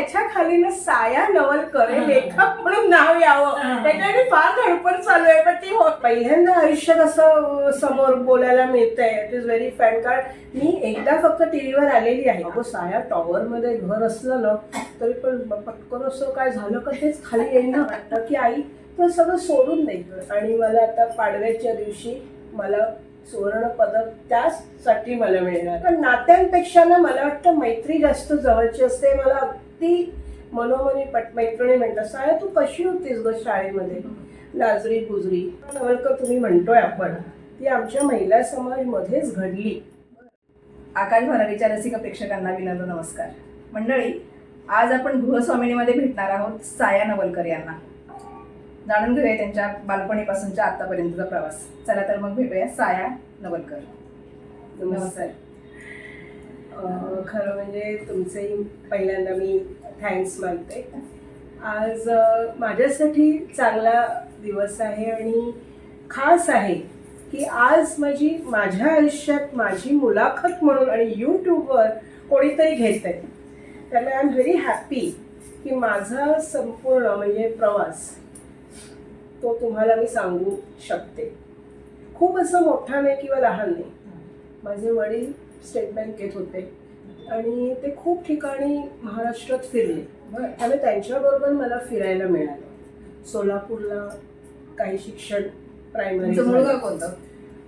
याच्या खाली ना साया नवलकर हे लेखक म्हणून नाव यावं. त्याच्यासाठी फार धडपड चालू आहे. पण ती होत पहिल्यांदा आयुष्यात असं समोर बोलायला मिळतंय. इट इज व्हेरी फॅन कारण मी एकदा फक्त टीव्हीवर आलेली आहे. अगो साया टॉवर मध्ये घर असलं ना तरी पण पटकन असं काय झालं का तेच खाली येईन ना वाटतं की आई तर सगळं सोडून दे. आणि मला आता पाडव्याच्या दिवशी मला सुवर्ण पदक त्यासाठी मला मिळणार. पण नात्यांपेक्षा ना मला वाटतं मैत्री जास्त जवळची असते. मला अगदी मनोमनी पट मैत्रिणी म्हणतात साया तू कशी होतीस ग शाळेमध्ये? लाजरी गुजरी नवलकर तुम्ही म्हणतोय आपण ती आमच्या महिला समाजमध्येच घडली. आकाश भरारीच्या रसिक प्रेक्षकांना विनम्र नमस्कार. मंडळी आज आपण गृहस्वामिनीमध्ये भेटणार आहोत साया नवलकर यांना. जाणून घेऊया त्यांच्या बालपणीपासूनच्या आतापर्यंतचा प्रवास. चला तर मग भेटूया साया नवलकर. नमस्कार. खरं म्हणजे तुमचेही पहिल्यांदा मी थँक्स मानते. आज माझ्यासाठी चांगला दिवस आहे आणि खास आहे की आज माझी माझ्या आयुष्यात माझी मुलाखत म्हणून आणि यूट्यूबवर कोणीतरी घेत आहे त्यामुळे आय एम व्हेरी हॅपी की माझा संपूर्ण म्हणजे प्रवास तो तुम्हाला मी सांगू शकते. खूप असं मोठा नाही किंवा लहान नाही. माझे वडील स्टेट बँकेत होते. आणि ते खूप ठिकाणी महाराष्ट्रात फिरले. त्यामुळे त्यांच्याबरोबर मला फिरायला मिळालं. सोलापूरला काही शिक्षण प्रायमरी गाव कोणतं?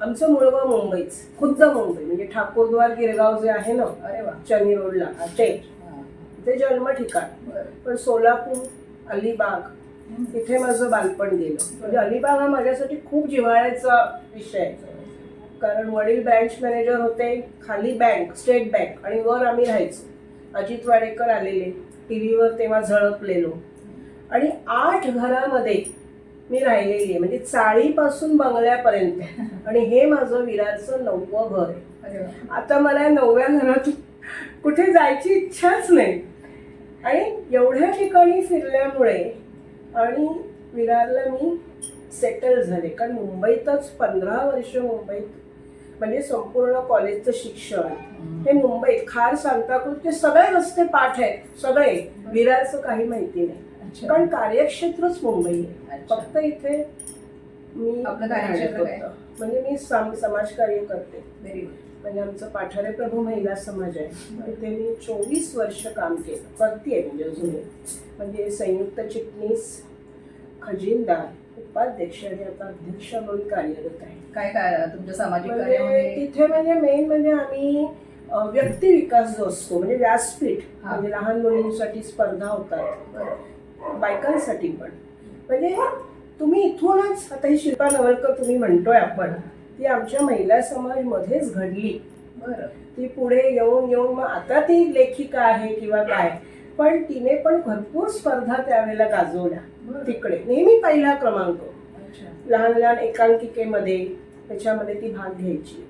आमचं मूळगाव मुंबईच. खुद्द मुंबई. म्हणजे ठाकूरद्वार गिरगाव जे आहे ना अरे वा. चनी रोडला ते. ते जन्म ठिकाण. पण सोलापूर अलिबाग तिथे माझं बालपण गेलं. म्हणजे अलिबाग हा माझ्यासाठी खूप जिव्हाळ्याचा विषय आहे. कारण वडील ब्रँच मॅनेजर होते खाली बँक स्टेट बँक आणि वर आम्ही राहायचो. अजित वाडेकर आलेले टी व्हीवर तेव्हा झळकलेलो. आणि आठ घरामध्ये मी राहिलेली आहे म्हणजे चाळीपासून बंगल्यापर्यंत. आणि हे माझं विरारचं नववं घर आहे. आता मला नवव्या घरातून कुठे जायची इच्छाच नाही. आणि एवढ्या ठिकाणी फिरल्यामुळे आणि विरारला मी सेटल झाले. कारण मुंबईतच पंधरा वर्ष मुंबईत म्हणजे संपूर्ण कॉलेजचं शिक्षण हे मुंबईत खार सांताक्रूजचे सगळे रस्ते पाठ आहेत सगळे. विरारचं काही माहिती नाही. कारण कार्यक्षेत्रच मुंबई आहे. फक्त इथे मी आपलं कार्यक्षेत्र. म्हणजे मी सम- समाजकार्य करते. म्हणजे आमचं पाठारे प्रभू महिला समाज आहे. तिथे मी चोवीस वर्ष काम केलं. करते म्हणजे अजूनही. म्हणजे संयुक्त चिटणीस खजिनदार. उपाध्यक्ष आणि आता अध्यक्ष म्हणून कार्यरत आहे काय काय तुमच्या सामाजिक म्हणजे कार्यामध्ये? तिथे म्हणजे मेन म्हणजे आम्ही अ, व्यक्ती विकास जो असतो म्हणजे व्यासपीठ हा. म्हणजे लहान मुलींसाठी स्पर्धा होतात. बायकांसाठी पण. म्हणजे तुम्ही इथूनच आता ही शिल्पा नवलकर तुम्ही म्हणतोय आपण ती आमच्या महिला समाजमध्येच घडली. बरं. ती पुढे येऊन येऊन मग आता ती लेखिका आहे किंवा काय पण तिने पण भरपूर स्पर्धा त्यावेळेला गाजवल्या. तिकडे. नेहमी पहिला क्रमांक. लहान लहान एकांकिकेमध्ये त्याच्यामध्ये ती भाग घ्यायची.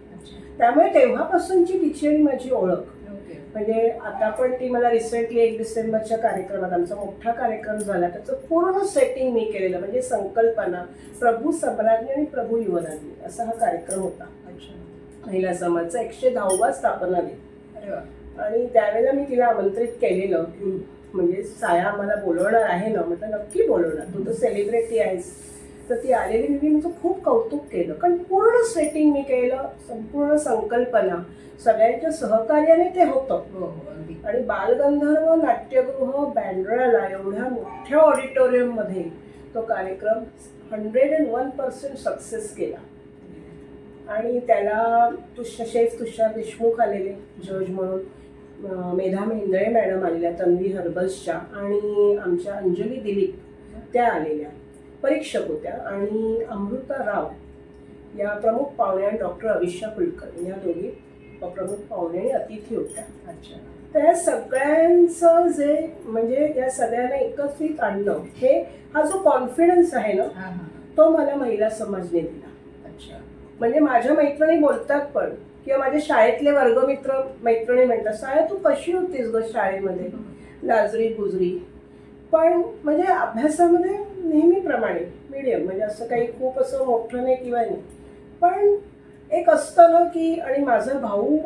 त्यामुळे तेव्हापासूनची तिची आणि माझी ओळख. म्हणजे आता पण ती मला रिसेंटली एक डिसेंबरच्या कार्यक्रमात आमचा मोठा कार्यक्रम झाला. त्याचं पूर्ण सेटिंग मी केलेलं. म्हणजे संकल्पना प्रभू सम्राज्ञी आणि प्रभू युवराज्ञी असा हा कार्यक्रम होता. महिला समाजचा एकशे दहावा स्थापना दिन. वा. आणि त्यावेळेला मी तिला आमंत्रित केलेलं. म्हणजे साया मला बोलवणार आहे ना म्हटलं नक्की बोलवणार. तू तर सेलिब्रिटी आहेस. तर ती आलेली मी तिचं खूप कौतुक केलं. कारण पूर्ण सेटिंग मी केलं संपूर्ण संकल्पना सगळ्यांच्या सहकार्याने ते होतं. हो हो आणि बालगंधर्व नाट्यगृह बँड्राला एवढ्या मोठ्या ऑडिटोरियममध्ये तो कार्यक्रम hundred and one percent success केला. आणि त्याला तुष शेफ तुषार देशमुख आलेले जज म्हणून. मेधा मेंदळे मॅडम आलेल्या तन्वी हर्बल्सच्या आणि आमच्या अंजली दिलीप त्या आलेल्या परीक्षक होत्या आणि अमृता राव या प्रमुख पाहुण्या डॉक्टर अविशा कुलकर्णी या दोघी प्रमुख पाहुणे आणि अतिथी होत्या. अच्छा. त्या सगळ्यांचं जे म्हणजे या सगळ्यांना एकत्रित आणणं हे हा जो कॉन्फिडन्स आहे ना तो मला महिला समाजने दिला. अच्छा. म्हणजे माझ्या मैत्रिणी बोलतात पण किंवा माझे शाळेतले वर्गमित्र मैत्रिणी म्हणतात साया तू कशी होतीस ग शाळेमध्ये? लाजरी गुजरी पण म्हणजे अभ्यासामध्ये नेहमीप्रमाणे मिडियम म्हणजे असं काही खूप असं मोठं नाही किंवा नाही. पण एक असतं ना की आणि माझा भाऊ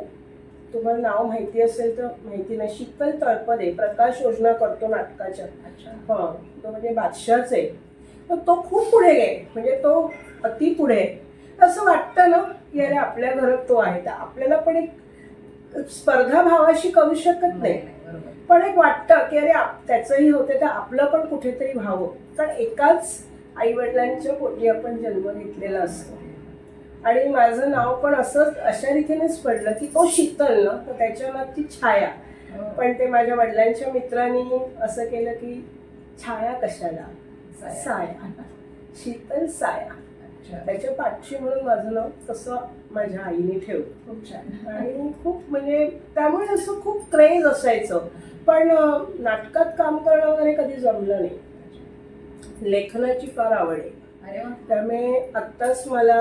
तुम्हाला नाव माहिती असेल तर माहिती नाही शीतल तळपदे प्रकाश योजना करतो नाटकाच्या. हा तो म्हणजे बादशाच आहे. तर तो खूप पुढे गे म्हणजे तो अति पुढे आहे. असं वाटतं ना की अरे आपल्या घरात तो आहे. तर आपल्याला पण एक स्पर्धा भावाशी करू शकत नाही पण एक वाटतं की अरे त्याचंही होते तर आपलं पण कुठेतरी व्हावं. कारण एकाच आई वडिलांच्या पोटी आपण जन्म घेतलेला असतो. आणि माझं नाव पण असंच अशा रीतीनेच पडलं की तो शीतल ना तर त्याच्या मागची छाया. हो. पण ते माझ्या वडिलांच्या मित्रांनी असं केलं की छाया कशाला? साया. शीतल साया. त्याच्या पाठची म्हणून माझं नाव तसं माझ्या आईने ठेवलं. खूप छान. आणि खूप म्हणजे त्यामुळे असं खूप क्रेज असायचं. पण नाटकात काम करणं वगैरे कधी जमलं नाही. लेखनाची फार आवड आहे. त्यामुळे आत्ताच मला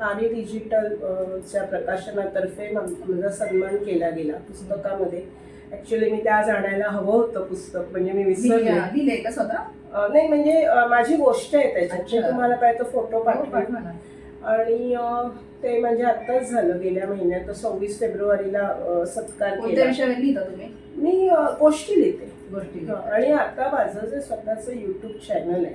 आर्य डिजिटल अं, च्या प्रकाशनातर्फे माझा सन्मान केला गेला पुस्तकामध्ये. ऍक्च्युली मी त्या आज आणायला हवं होतं पुस्तक म्हणजे मी विसरले. नाही म्हणजे माझी गोष्ट आहे त्याच्यात. तुम्हाला पाहिजे फोटो हो, पाठवा. आणि ते म्हणजे आत्ताच झालं गेल्या महिन्यात. सव्वीस फेब्रुवारीला सत्कार केला. मी गोष्टी लिहिते. गोष्टी आणि आता माझं जे स्वतःचं युट्यूब चॅनल आहे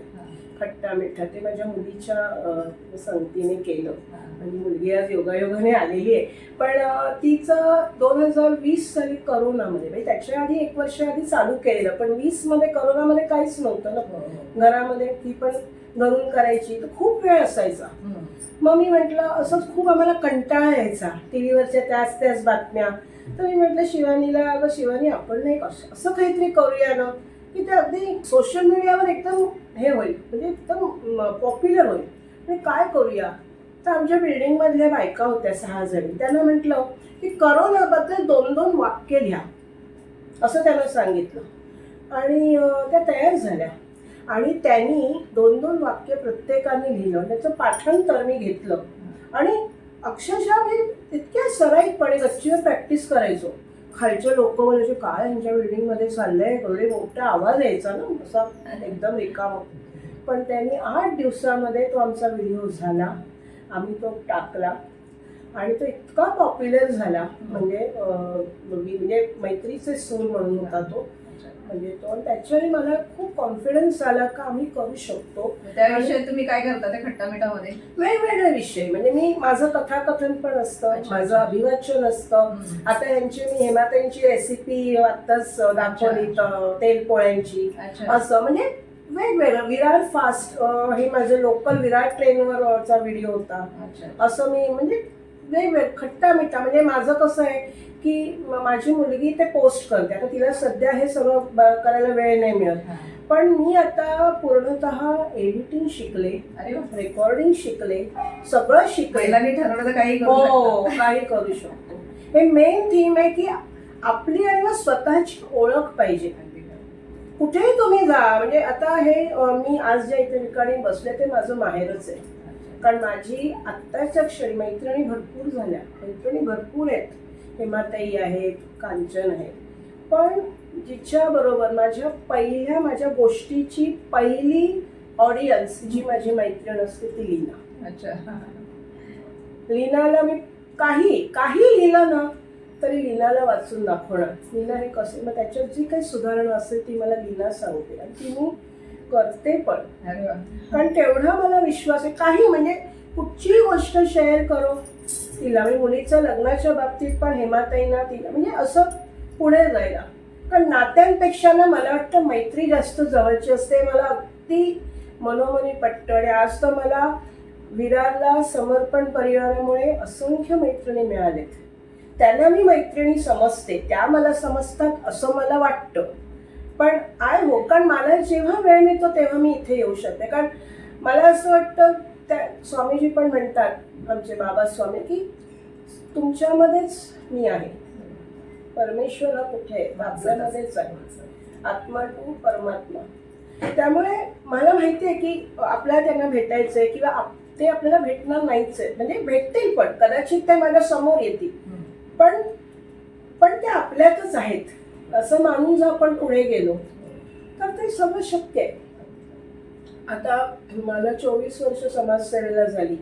खट्टा मिठा ते माझ्या मुलीच्या संगतीने केलं. माझी मुलगी आज योगायोगाने आलेली आहे पण तिचं दोन हजार वीस साली करोनामध्ये म्हणजे त्याच्या आधी एक वर्ष आधी चालू केलेलं पण वीसमध्ये करोनामध्ये काहीच नव्हतं ना हो, हो. घरामध्ये ती पण घरून करायची तर खूप वेळ असायचा. मग मी म्हटलं असंच खूप आम्हाला कंटाळा यायचा टी व्हीवरच्या त्याच त्याच बातम्या तर मी म्हटलं शिवानीला अगं शिवानी आपण नाही असं काहीतरी करूया ना की ते अगदी सोशल मीडियावर एकदम हे होईल. म्हणजे एकदम पॉप्युलर होईल. म्हणजे काय करूया? तर आमच्या बिल्डिंगमधल्या बायका होत्या सहा जणी. त्यांना म्हटलं की करोनाबद्दल दोन दोन वाक्य लिहा. असं त्यांना सांगितलं. आणि त्या तयार झाल्या. आणि त्यांनी दोन दोन वाक्य प्रत्येकाने लिहिलं. त्याचं पाठांतर मी घेतलं. आणि अक्षरशः मी इतक्या सराईतपणे गच्चीवर प्रॅक्टिस करायचो. खालचे लोक बोलायचे काय यांच्या बिल्डिंगमध्ये चाललंय? एवढे मोठा आवाज यायचा ना असा एकदम रिकामा. पण त्यांनी आठ दिवसामध्ये तो आमचा व्हिडिओ झाला. आम्ही तो टाकला. आणि तो इतका पॉप्युलर झाला. म्हणजे म्हणजे मैत्रीचे सूर म्हणून होता तो. म्हणजे तो. आणि त्याच्याने मला खूप कॉन्फिडन्स आला का आम्ही करू शकतो. त्या विषयात तुम्ही काय करता त्या खट्टा मिठामध्ये वेगवेगळे विषय. म्हणजे मी माझं कथाकथन पण असतं माझं. अभिवाचन असतं. आता यांची मी हेमाताईंची रेसिपी आत्ताच दाखवली त- तेल पोळ्यांची अच्छा. असं म्हणजे वेगवेगळं. विरार फास्ट हे माझं लोकल विरार ट्रेनवरचा व्हिडिओ होता. असं मी म्हणजे वेगवेगळं खट्टा मिठा. म्हणजे माझं कसं आहे की माझी मुलगी ते पोस्ट करते. आता तिला सध्या हे सगळं करायला वेळ नाही मिळत. पण मी आता पूर्णतः एडिटिंग शिकले रेकॉर्डिंग शिकले सगळं शिकले. ठरवलं तर काही करू हो. काही करू शकतो. हे मेन थीम आहे की आपली आणि ना स्वतःची ओळख पाहिजे. कुठेही तुम्ही जा. म्हणजे आता हे मी आज ज्या इथे ठिकाणी बसले ते माझं माहेरच आहे. कारण माझी आत्ताच्या क्षणी मैत्रिणी भरपूर झाल्या. मैत्रिणी भरपूर आहेत. हेमाताई आहेत कांचन आहेत. पण जिच्या बरोबर माझ्या पहिल्या माझ्या गोष्टीची पहिली ऑडियन्स जी माझी मैत्रीण असते ती लीना. अच्छा. लीनाला मी काही काही लिहिलं ना तरी लीनाला वाचून दाखवणार. लीना हे कसे मग त्याच्यात जी काही सुधारणा असेल ती मला लीना सांगते. आणि ती मी करते पण. कारण तेवढा मला विश्वास आहे. काही म्हणजे कुठचीही गोष्ट शेअर करो. तिला मी मुलीच्या लग्नाच्या बाबतीत पण हेमाताईना तिला म्हणजे असं पुढे जायला. कारण नात्यांपेक्षा ना मला वाटतं मैत्री जास्त जवळची असते. मला अगदी मनोमनी पट्ट आणि आज तर मला विरारला समर्पण परिवारामुळे असंख्य मैत्रिणी मिळालेत. त्यांना मी मैत्रिणी समजते. त्या मला समजतात असं मला वाटतं. पण आय हो कारण मला जेव्हा वेळ मिळतो तेव्हा मी इथे येऊ शकते. कारण मला असं वाटतं त्या स्वामीजी पण म्हणतात आमचे बाबा स्वामी की तुमच्यामध्येच मी आहे. परमेश्वर हा कुठे? आहे आपल्यामध्येच आहे. आत्मा टू परमात्मा. त्यामुळे मला माहिती आहे की आपल्याला त्यांना भेटायचं आहे किंवा आप- ते आपल्याला भेटणार नाहीच आहे म्हणजे भेटतील पण कदाचित ते माझ्यासमोर येतील. पण पण ते आपल्यातच आहेत. असं मानून जर आपण पुढे गेलो तर ते सगळं शक्य आहे. आता मला चोवीस वर्ष समाजसेवेला झाली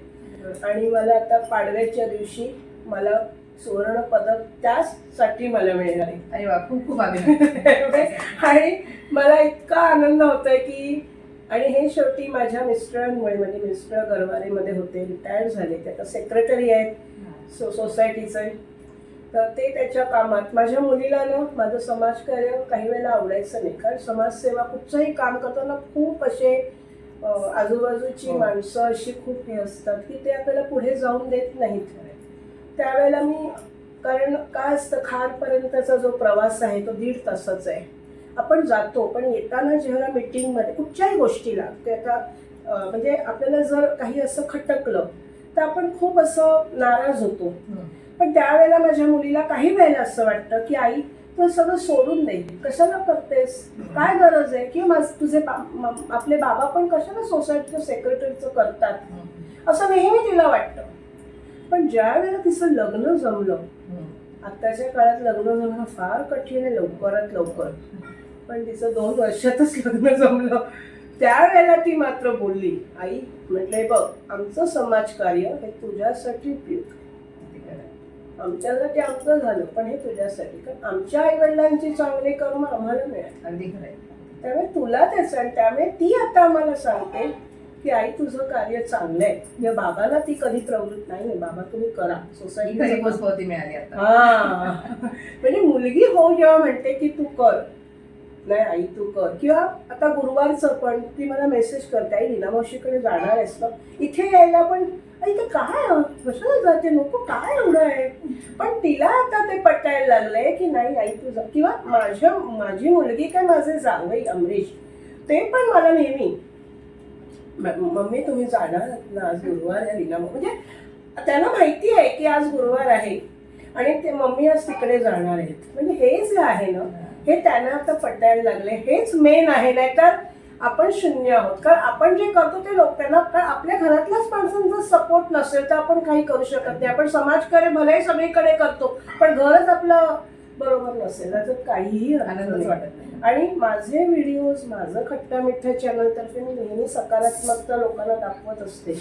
आणि मला आता पाडव्याच्या दिवशी मला सुवर्ण पदक त्यासाठी मला मिळणार आहे अरे वा खूप खूप आणि मला इतका आनंद होतोय की आणि हे शेवटी माझ्या मिस्टरांमुळे म्हणजे मिस्टर गरवारेमध्ये होते रिटायर्ड झाले ते आता सेक्रेटरी आहेत सो सोसायटीचे तर ते त्याच्या कामात. माझ्या मुलीला ना माझं समाजकार्य काही वेळेला आवडायचं नाही. कारण समाजसेवा कुठचंही काम करताना खूप असे आजूबाजूची हो. माणसं अशी खूप हे असतात की ते आपल्याला पुढे जाऊन देत नाहीत. त्यावेळेला मी कारण काय असतं खारपर्यंतचा जो प्रवास आहे तो दीड तासाचा आहे. आपण जातो पण येताना जेव्हा मिटिंगमध्ये कुठच्याही गोष्टीला ते आता म्हणजे आपल्याला जर काही असं खटकलं तर आपण खूप असं नाराज होतो. पण त्यावेळेला माझ्या मुलीला काही वेळेला असं वाटतं की आई तू सगळं सोडून दे. कशाला करतेस? काय गरज आहे? किंवा माझ तुझे बा- आपले बाबा पण कशाला सोसायटीचं सेक्रेटरीचं करतात? असं नेहमी तिला वाटतं. पण ज्या वेळेला तिचं लग्न जमलं आत्ताच्या काळात लग्न जमणं फार कठीण आहे लवकरात लवकर. पण तिचं दोन वर्षातच लग्न जमलं. त्यावेळेला ती मात्र बोलली आई म्हटलंय बघ आमचं समाजकार्य हे तुझ्यासाठी खरं. आमच्यासाठी आमचं झालं पण हे तुझ्यासाठी. कारण आमच्या आई वडिलांची चांगले कर्म आम्हाला मिळाले. अगदी खरं आहे. त्यामुळे तुला त्याचं आणि त्यामुळे ती आता आम्हाला सांगते की आई तुझं कार्य चांगलं आहे. किंवा बाबाला ती कधी प्रवृत्त नाही बाबा तुम्ही करा. ही खरी सोसायटी पोचपावती मिळाली आता. हा. म्हणजे मुलगी हो जेव्हा म्हणते की तू कर. नाही आई तू कर. किंवा आता गुरुवारचं पण ती मला मेसेज करते आई लीना मावशीकडे जाणार आहेस ना इथे यायला पण आई ते काय? कशाला जाते? नको काय एवढं आहे? पण तिला आता ते पटायला लागलंय की नाही आई तू जा. किंवा माझ्या माझी मुलगी काय माझे जावई अमरीश ते पण मला नेहमी. मम्मी तुम्ही जाणार ना आज गुरुवार आहे लीना म्हणजे त्यांना माहिती आहे की आज गुरुवार आहे. आणि ते मम्मी आज तिकडे जाणार आहेत. म्हणजे हे जे आहे ना. हे त्यांना आता पटायला लागले. हेच मेन आहे नाहीतर आपण शून्य आहोत. कारण आपण जे करतो ते लोक त्यांना कारण आपल्या घरातल्याच माणसांचा सपोर्ट नसेल तर आपण काही करू शकत नाही. आपण समाजकार्य भले सगळीकडे करतो पण घरच आपलं बरोबर नसेल. त्याच्यात काहीही आनंदच नाही. वाटत नाही. आणि माझे व्हिडिओज माझं खट्टा मिठ्ठा चॅनलतर्फे मी नेहमी सकारात्मकता लोकांना दाखवत असते.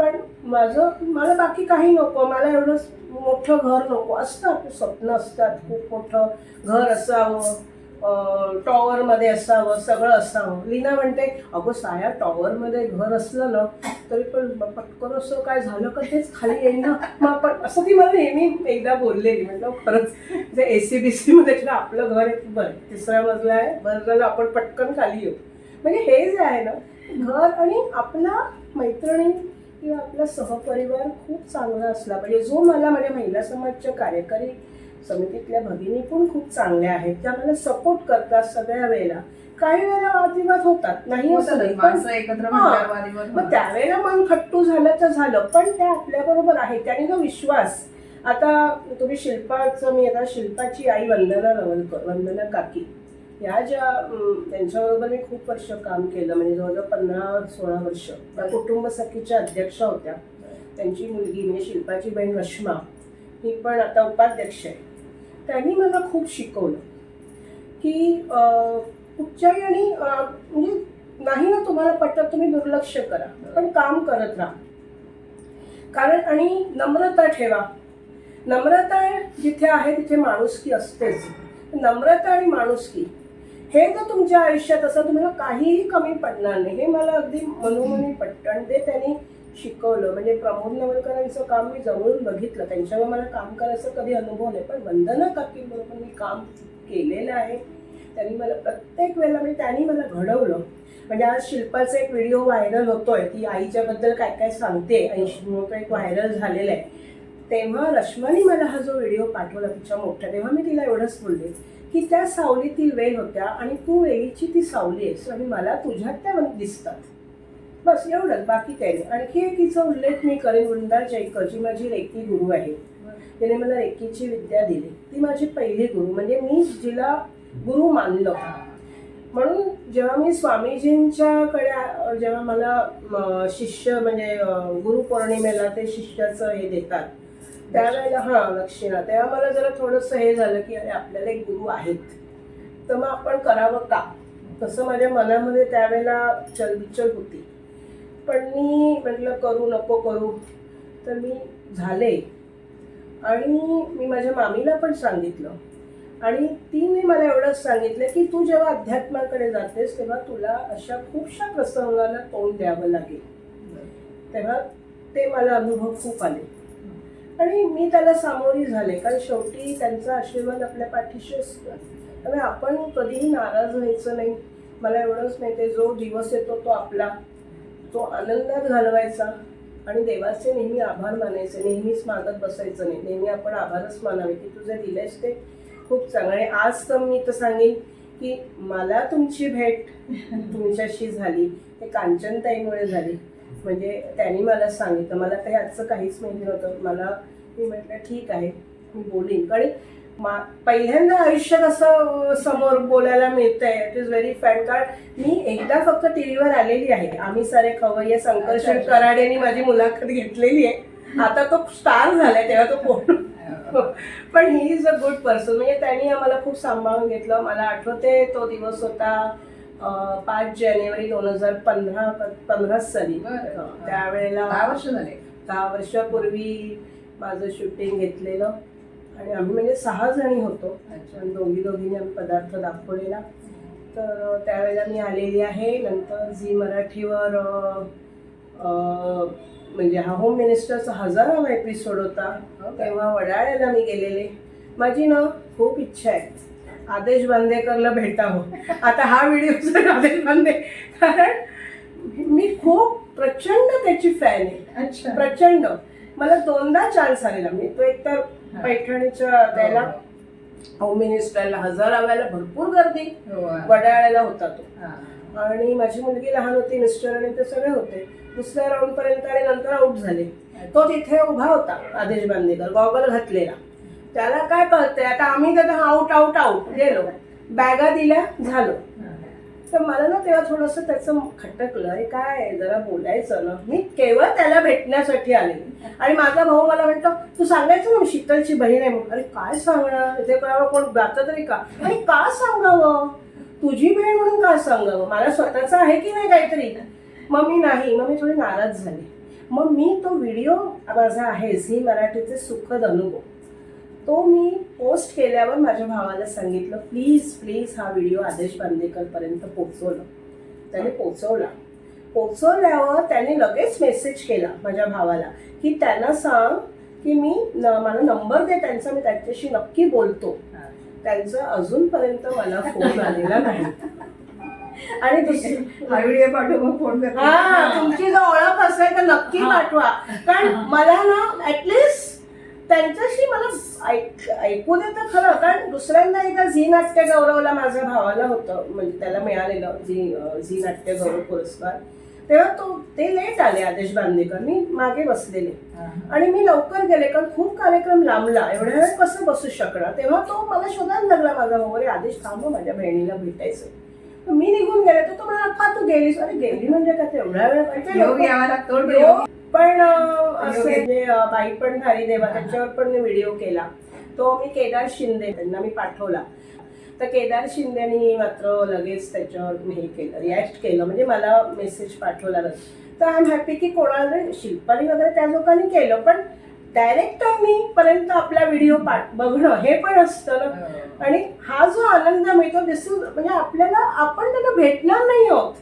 कारण माझं मला बाकी काही नको मला एवढं मोठं घर नको. असतं आपलं स्वप्न असतात खूप मोठं घर असावं टॉवरमध्ये असावं सगळं असावं. लीना म्हणते अगं साया टॉवरमध्ये घर असलं ना तरी पण पटकन असं काय झालं का तेच खाली येईल ना? मग आपण असं ती मला नेहमी एकदा बोललेली. म्हटलं खरंच जे ए सी बी सीमध्ये मध्ये आपलं घर आहे बरं तिसऱ्या मजला आहे बरं झालं आपण पटकन खाली येऊ. म्हणजे हे जे आहे ना घर आणि आपला मैत्रिणी किंवा आपला सहपरिवार खूप चांगला असला पाहिजे जो मला माझ्या महिला समाजच्या कार्यकारी समितीतल्या भगिनी पण खूप चांगल्या आहेत त्या मला सपोर्ट करतात सगळ्या वेळेला काही वेळेला वादविवाद होतात नाही असं नाही. पण हा. मग. त्यावेळेला मन खट्टू झालं तर झालं पण त्या आपल्याबरोबर आहे त्याने जो विश्वास आता तुम्ही शिल्पाचं मी आता शिल्पाची आई वंदना नवलकर वंदना काकी ह्या ज्या त्यांच्याबरोबर मी खूप वर्ष काम केलं म्हणजे जवळजवळ पंधरा सोळा वर्ष. त्या कुटुंब सखीच्या अध्यक्षा होत्या. त्यांची मुलगी म्हणजे शिल्पाची बहीण रश्मा ही पण आता उपाध्यक्ष आहे. त्यांनी मला खूप शिकवलं की कुठच्याही आणि म्हणजे नाही ना तुम्हाला पटत तुम्ही दुर्लक्ष करा. पण काम करत राहा. कारण आणि नम्रता ठेवा. नम्रता जिथे आहे तिथे माणुसकी असतेच. नम्रता आणि माणुसकी. हे जर तुमच्या आयुष्यात असं तुम्हाला काहीही कमी पडणार नाही. हे मला अगदी मनोमनी पटतं आणि ते त्यांनी शिकवलं. म्हणजे प्रमोद नवलकरांचं काम मी जवळून बघितलं. त्यांच्यावर मला काम करायचं कधी अनुभव नाही. पण वंदना काकीबरोबर मी काम केलेलं आहे. त्यांनी मला प्रत्येक वेळेला म्हणजे त्यांनी मला घडवलं. म्हणजे आज शिल्पाचा एक व्हिडिओ व्हायरल होतोय. ती आईच्याबद्दल काय काय सांगते. ऐंशी तो एक व्हायरल झालेला आहे. तेव्हा रश्मानी मला हा जो व्हिडिओ पाठवला तिच्या मोठ्या तेव्हा मी तिला एवढंच बोलले की त्या सावलीतील वेल होत्या आणि तू वेलीची ती सावली आहेस आणि मला तुझ्यात त्या दिसतात. बस एवढंच बाकी काही नाही. आणखी एक हिचा उल्लेख मी करेन वृंदा जयकर जी माझी रेकी गुरु आहे. तिने मला रेकीची विद्या दिली. ती माझी पहिली गुरु म्हणजे मी जिला गुरु मानलं. म्हणून जेव्हा मी स्वामीजींच्याकडे जेव्हा मला शिष्य म्हणजे गुरुपौर्णिमेला ते शिष्याचं हे देतात त्यावेळेला हां दक्षिणा तेव्हा मला जरा थोडंसं हे झालं की अरे आपल्याला एक गुरु आहेत. तर मग आपण करावं का? तसं माझ्या मनामध्ये त्यावेळेला चलबिचल होती. पण मी म्हटलं करू नको करू. तर मी झाले. आणि मी माझ्या मामीला पण सांगितलं. आणि तिने मला एवढंच सांगितलं की तू जेव्हा अध्यात्माकडे जातेस तेव्हा तुला अशा खूपशा प्रसंगाला तोंड द्यावं लागेल. तेव्हा ते मला अनुभव खूप आले. आणि मी त्याला सामोरी झाले कारण शेवटी त्यांचा आशीर्वाद आपल्या पाठीशी असतो. त्यामुळे आपण कधीही नाराज व्हायचं नाही. मला एवढंच माहिती आहे जो दिवस येतो तो आपला. तो आनंदात घालवायचा आणि देवाचे नेहमी आभार मानायचे नेहमीच मागत बसायचं नाही. नेहमी आपण आभारच मानावे की तुझे दिलेस ते खूप चांगलं आणि आज तर मी तर सांगेन की मला तुमची भेट तुमच्याशी झाली. ते कांचनताईमुळे झाली. म्हणजे त्यांनी मला सांगितलं. मला काही आजचं काहीच माहिती नव्हतं. मला मी म्हटलं ठीक आहे मी बोलीन. कारण मा पहिल्यांदा आयुष्यात असं समोर बोलायला मिळतंय. इट इज व्हेरी फॅन कारण मी एकदा फक्त टी व्हीवर आलेली आहे. आम्ही सारे खवय्ये अच्छा, अच्छा. कराडेनी माझी मुलाखत घेतलेली आहे. आता तो स्टार झालाय तेव्हा तो कोण पण he is a good person. म्हणजे त्यांनी आम्हाला खूप सांभाळून घेतलं. मला आठवते तो दिवस होता. पाच जानेवारी दोन हजार पंधरा पंधरा साली त्यावेळेला दहा वर्ष झाले. दहा वर्षापूर्वी माझं शूटिंग घेतलेलं. आणि आम्ही म्हणजे सहा जणी होतो. आणि दोघी दोघींनी आम्ही पदार्थ दाखवलेला. तर त्यावेळेला मी आलेली आहे. नंतर झी मराठीवर म्हणजे हा होम मिनिस्टरचा हजारावा एपिसोड होता. हो? तेव्हा वडाळ्याला मी गेलेले. माझी ना खूप इच्छा आहे. आदेश बांदेकरला भेटावं आता हा व्हिडिओ आदेश बांदे कारण मी खूप प्रचंड त्याची फॅन आहे. अच्छा. प्रचंड. मला दोनदा चान्स आलेला. मी तो एकतर हा. पैठणीच्या त्याला होम मिनिस्टरला हजाराव्याला भरपूर गर्दी हो, हा. वडाळ्याला होता तो. हा. आणि माझी मुलगी लहान होती मिस्टर आणि ते सगळे होते. दुसऱ्या राऊंड पर्यंत आणि नंतर आउट झाले. तो तिथे उभा होता आदेश बांदेकर. गॉगल घातलेला. त्याला काय कळतंय? आता आम्ही त्याचा आउट आउट आउट गेलो. बॅगा दिल्या झालो. तर मला ना तेव्हा थोडंसं त्याचं खटकलं. काय? जरा बोलायचं ना. मी केवळ त्याला भेटण्यासाठी आले. आणि माझा भाऊ मला म्हणतो तू सांगायचं ना शीतलची बहीण आहे म्हणून. अरे काय सांगणार? इथे कोणाला कोण जातं तरी का? आणि का सांगावं? तुझी बहीण म्हणून का सांगावं? मला स्वतःचं आहे की नाही काहीतरी? मग मी नाही. मग मी थोडी नाराज झाले. मग मी तो व्हिडिओ माझा आहे झी मराठीचे सुखद अनुभव. तो मी पोस्ट केल्यावर माझ्या भावाला सांगितलं प्लीज प्लीज हा व्हिडिओ आदेश बांदेकर पर्यंत पोचवलं त्याने पोचवला पोचवल्यावर त्याने लगेच मेसेज केला माझ्या भावाला की त्यांना सांग की मी न- मला नंबर दे त्यांचा मी त्यांच्याशी नक्की बोलतो. त्यांचा अजूनपर्यंत मला फोन आलेला नाही. आणि दुसरी हा व्हिडिओ पाठव मग फोन हा तुमची जर ओळख असेल तर नक्की पाठवा. कारण मला ना ऍटलिस्ट त्यांच्याशी मला ऐक ऐकू दे तर खरं कारण दुसऱ्यांदा एकदा झी नाट्य गौरवला माझ्या भावाला होतं. म्हणजे त्याला मिळालेलं झी झी नाट्य गौरव पुरस्कार. तेव्हा तो ते लेट आले आदेश बांदेकर. मी मागे बसलेले. आणि मी लवकर गेले कारण खूप कार्यक्रम लांबला. एवढ्या वेळ कसं बसू शकणार? तेव्हा तो मला शोधायला लागला माझा भाऊ. आदेश थांब माझ्या बहिणीला भेटायचं मी निघून गेले तर तो मला का तू गेलीस. अरे गेली म्हणजे काय? तेवढ्या वेळ पण असे अं, बाई पण भारी देवा त्याच्यावर पण मी व्हिडिओ केला. तो मी केदार शिंदे त्यांना मी पाठवला. तर केदार शिंदेनी मात्र लगेच त्याच्यावर हे केलं रिॲक्ट केलं. म्हणजे मला मेसेज पाठवला. तर आय एम हॅपी की कोणाला शिल्पानी वगैरे त्या लोकांनी केलं पण डायरेक्टरनी पर्यंत आपला व्हिडिओ पाठ बघणं हे पण असतं ना. हो. आणि हा जो आनंद मिळतो दिस म्हणजे आपल्याला आपण त्यांना भेटणार नाही आहोत.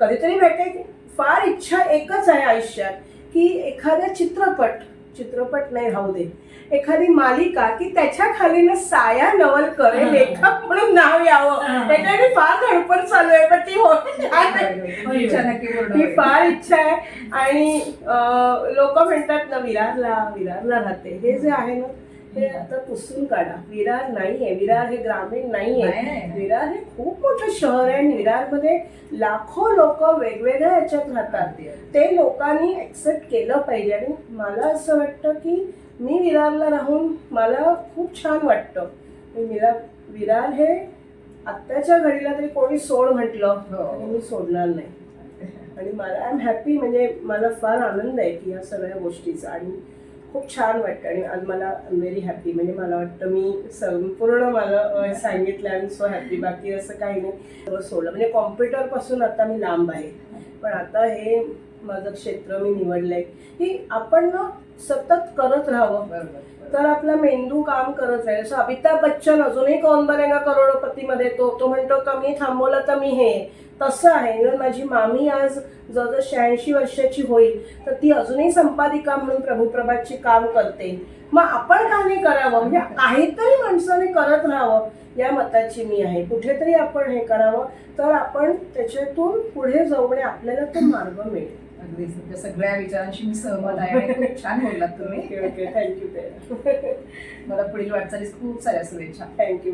कधीतरी भेटायची. फार इच्छा एकच आहे आयुष्यात. की एखादा चित्रपट चित्रपट नाही राहू दे. एखादी मालिका की त्याच्याखाली ना साया नवलकर हे लेखक म्हणून नाव यावं. त्याच्यासाठी फार धडपड चालू आहे पण ती होत नक्की पूर्ण ही. होईल. फार इच्छा आहे. आणि लोक म्हणतात ना विरारला विरारला राहते. हे जे आहे ना हे आता पुसून काढा. विरार नाहीये. विरार हे ग्रामीण नाही, नाही, नाही. विरार हे खूप मोठं शहर आहे. विरारमध्ये लाखो लोक वेगवेगळ्या ह्याच्यात राहतात. ते लोकांनी ऍक्सेप्ट केलं पाहिजे. आणि मला असं वाटतं की मी विरारला राहून मला खूप छान वाटतं. विरार विरार हे आत्ताच्या घडीला तरी कोणी सोड म्हटलं हो. मी सोडणार नाही. आणि मला आय एम हॅपी म्हणजे मला फार आनंद आहे की या सगळ्या गोष्टीचा. आणि खूप छान वाटतं आणि आज मला व्हेरी हॅपी म्हणजे मला वाटतं मी संपूर्ण मला सांगितलं आणि सो हॅपी बाकी असं काही नाही. सोडलं. म्हणजे कॉम्प्युटरपासून आता मी लांब आहे. पण आता हे माझं क्षेत्र मी निवडलंय. की आपण ना सतत करत राहावं. तर आपला मेंदू काम करत राहील. जसं अमिताभ बच्चन अजूनही कौन बनेगा करोडपतीमध्ये? तो तो म्हणतो का मी थांबवलं तर मी हे. तसं आहे. इव्हन माझी मामी आज जवळजवळ शहाऐंशी वर्षाची होईल तर ती अजूनही संपादिका म्हणून प्रभुप्रभातची काम करते. मग आपण का नाही करावं? म्हणजे काहीतरी माणसाने करत राहावं या मताची मी आहे. कुठेतरी आपण हे करावं तर आपण त्याच्यातून पुढे जाऊ आणि आपल्याला तो मार्ग मिळेल. तुमच्या सगळ्या विचारांशी मी सहमत आहे. आणि खूप छान बोललात तुम्ही. थँक्यू मला पुढील वाटचालीस खूप साऱ्या शुभेच्छा. थँक्यू